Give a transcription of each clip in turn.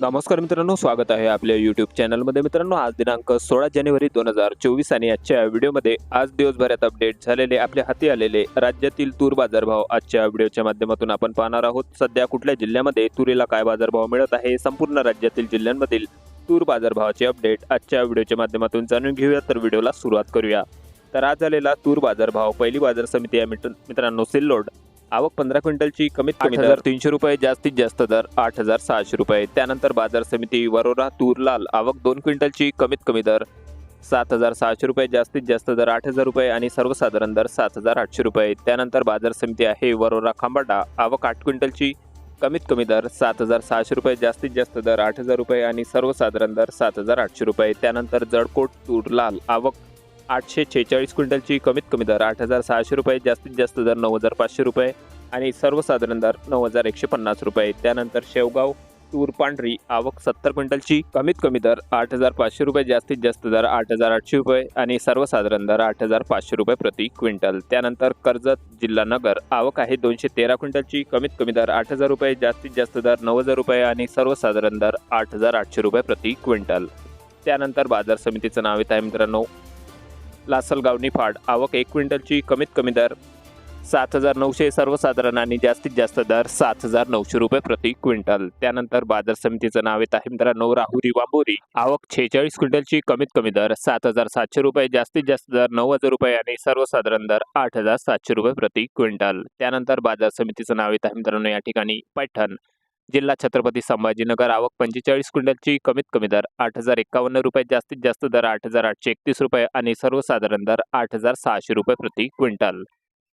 नमस्कार मित्रांनो स्वागत आहे आपल्या युट्यूब चॅनलमध्ये मित्रांनो आज दिनांक सोळा जानेवारी दोन हजार चोवीस आणि आजच्या व्हिडिओमध्ये आज दिवसभरात अपडेट झालेले आपल्या हाती आलेले राज्यातील तूर बाजारभाव. आजच्या व्हिडिओच्या माध्यमातून आपण पाहणार आहोत सध्या कुठल्या जिल्ह्यामध्ये तुरीला काय बाजारभाव मिळत आहे संपूर्ण राज्यातील जिल्ह्यांमधील तूर बाजारभावाचे अपडेट आजच्या व्हिडिओच्या माध्यमातून जाणून घेऊया. तर व्हिडिओला सुरुवात करूया. तर आज आलेला तूर बाजारभाव पहिली बाजार समिती आहे मित्र- मित्रांनो सिल्लोड. आवक पंधरा क्विंटलची कमीत कमी दर तीनशे रुपये जास्तीत जास्त दर आठ हजार सहाशे रुपये. त्यानंतर बाजार समिती वरोरा तूर लाल आवक दोन क्विंटलची कमीत कमी दर सात हजार सहाशे रुपये जास्तीत जास्त दर आठ हजार रुपये आणि सर्वसाधारण दर सात हजार आठशे रुपये. त्यानंतर बाजार समिती आहे वरोरा खांबाडा आवक आठ क्विंटलची कमीत कमी दर सात हजार सहाशे रुपये जास्तीत जास्त दर आठ हजार रुपये आणि सर्वसाधारण दर सात हजार आठशे रुपये. त्यानंतर जळकोट तूर लाल आवक आठशे छेचाळीस क्विंटलची कमीत कमी दर आठ हजार सहाशे रुपये जास्तीत जास्त दर नऊ हजार पाचशे रुपये आणि सर्वसाधारण दर नऊ हजार एकशे पन्नास रुपये. त्यानंतर शेवगाव तूर पांढरी आवक सत्तर क्विंटलची कमीत कमी दर आठ हजार पाचशे रुपये जास्तीत जास्त दर आठ हजार आठशे रुपये आणि सर्वसाधारण दर आठ हजार पाचशे रुपये प्रति क्विंटल. त्यानंतर कर्जत जिल्हा नगर आवक आहे दोनशे तेरा क्विंटलची कमीत कमी दर आठ हजार रुपये जास्तीत जास्त दर नऊ हजार रुपये आणि सर्वसाधारण दर आठ हजार आठशे रुपये प्रति क्विंटल. त्यानंतर बाजार समितीचं नाव येत आहे मित्रांनो लासलगाव निफाड आवक एक क्विंटलची कमीत कमी दर सात हजार नऊशे सर्वसाधारण आणि जास्तीत जास्त दर सात हजार नऊशे रुपये प्रति क्विंटल. त्यानंतर बाजार समितीचं नाव येत आहे मित्रांनो राहुरी वांबोरी. आवक छेचाळीस क्विंटलची कमीत कमी दर सात हजार सातशे रुपये जास्तीत जास्त दर नऊ हजार रुपये आणि सर्वसाधारण दर आठ हजार सातशे रुपये प्रति क्विंटल. त्यानंतर बाजार समितीचं नाव येत आहे मित्रांनो या ठिकाणी पैठण. जिल्हा छत्रपती संभाजीनगर आवक पंचेचाळीस क्विंटलची कमीत कमी दर आठ हजार एक्कावन्न रुपये जास्तीत जास्त दर आठ हजार आठशे एकतीस रुपये आणि सर्वसाधारण दर आठ हजार सहाशे रुपये प्रति क्विंटल.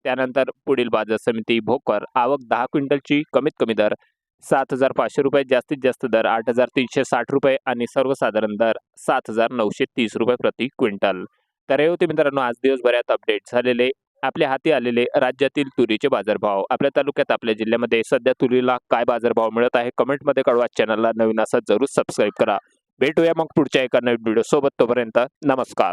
त्यानंतर पुढील बाजार समिती भोकर आवक दहा क्विंटलची कमीत कमी दर सात हजार पाचशे रुपये जास्तीत जास्त दर आठ हजार तीनशे साठ रुपये आणि सर्वसाधारण दर सात हजार नऊशे तीस रुपये प्रति क्विंटल. तर हे होते मित्रांनो आज दिवसभरात अपडेट झालेले आपल्या हाती आलेले राज्यातील तुरीचे बाजारभाव. आपल्या तालुक्यात आपल्या जिल्ह्यामध्ये सध्या तुरीला काय बाजारभाव मिळत आहे? कमेंटमध्ये कळवा. चॅनलला नवीन असं जरूर सबस्क्राईब करा. भेटूया मग पुढच्या एका नवीन व्हिडिओ सोबत. तोपर्यंत नमस्कार.